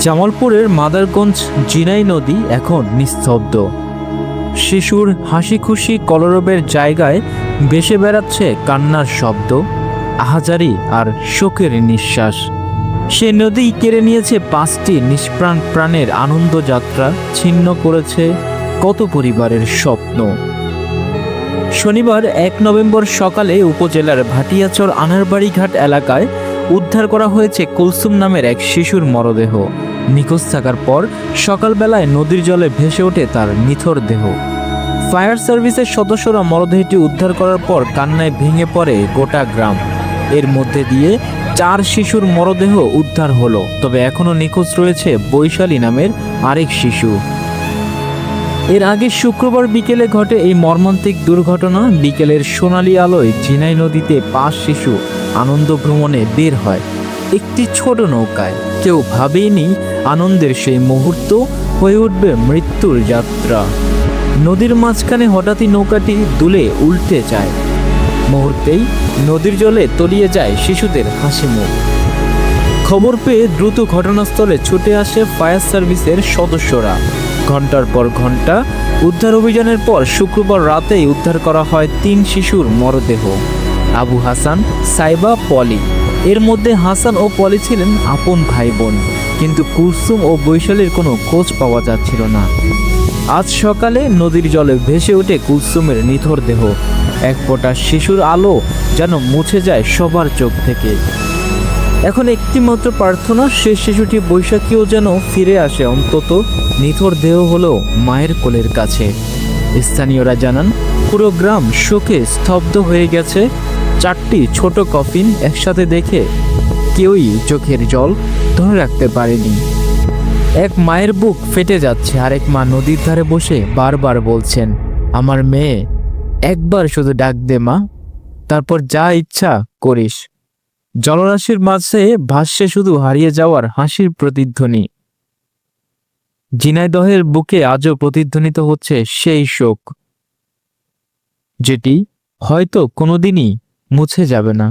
জামালপুরের মাদারগঞ্জ জিনাই নদী এখন নিস্তব্ধ। শিশুর হাসি খুশি কলরবের জায়গায় ভেসে বেড়াচ্ছে কান্নার শব্দ, আহাজারি আর শোকের নিঃশ্বাস। সে নদী কেড়ে নিয়েছে পাঁচটি নিষ্প্রাণ প্রাণের আনন্দ যাত্রা, ছিন্ন করেছে কত পরিবারের স্বপ্ন। শনিবার এক নভেম্বর সকালে উপজেলার ভাটিয়াচর আনারবাড়িঘাট এলাকায় উদ্ধার করা হয়েছে কুলসুম নামের এক শিশুর মরদেহ। নিখোঁজ থাকার পর সকালবেলায় নদীর জলে ভেসে ওঠে তার নিথর দেহ। ফায়ার সার্ভিসের সদস্যরা মরদেহটি উদ্ধার করার পর কান্নায় ভেঙে পড়ে গোটা গ্রাম। এর মধ্যে দিয়ে চার শিশুর মরদেহ উদ্ধার হলো, তবে এখনও নিখোঁজ রয়েছে বৈশালী নামের আরেক শিশু। এর আগে শুক্রবার বিকেলে ঘটে এই মর্মান্তিক দুর্ঘটনা। বিকেলের সোনালী আলোয় ঝিনাই নদীতে পাঁচ শিশু আনন্দ ভ্রমণে বের হয়। একটি ছোট নৌকায়। কেউ ভাবেনি আনন্দের সেই মুহূর্ত হয়ে উঠবে মৃত্যুর যাত্রা। নদীর মাঝখানে হঠাৎই নৌকাটি দুলে উল্টে যায়। মুহূর্তেই নদীর জলে তলিয়ে যায় শিশুদের হাসি মুখ। খবর পেয়ে দ্রুত ঘটনাস্থলে ছুটে আসে ফায়ার সার্ভিসের সদস্যরা। ঘণ্টার পর ঘণ্টা। উদ্ধার অভিযানের পর শুক্রবার রাতেই উদ্ধার করা হয় তিন শিশুর মরদেহ। আবু হাসান, সাইবা, পলি। এর মধ্যে হাসান ও পলি ছিলেন আপন ভাই বোন কিন্তু কুলসুম ও বৈশালীর কোনো খোঁজ পাওয়া যাচ্ছিল না। আজ সকালে নদীর জলে ভেসে ওঠে কুলসুমের নিথর দেহ। এক ফোঁটা শিশুর আলো যেন মুছে যায় সবার চোখ থেকে। এখন একটি মাত্র প্রার্থনা সে শিশুটি বৈশাখীও যেন ফিরে আসে। অন্তত নিথর দেহ হলো মায়ের কোলের কাছে। স্থানীয়রা জানান, পুরো গ্রাম শোকে স্তব্ধ হয়ে গেছে। চারটি ছোট কফিন একসাথে দেখে কেউই চোখের জল ধরে রাখতে পারেনি। এক মায়ের বুক ফেটে যাচ্ছে, আরেক মা নদীর ধারে বসে বারবার বলছেন, আমার মেয়ে, একবার শুধু ডাক দে মা, তারপর যা ইচ্ছা করিস। জলরাশির মাঝে ভাষ্যে শুধু হারিয়ে যাওয়ার হাসির প্রতিধ্বনি। জিনাইদহের বুকে আজও প্রতিধ্বনিত হচ্ছে সেই শোক, যেটি হয়তো কোনোদিনই মুছে যাবে না।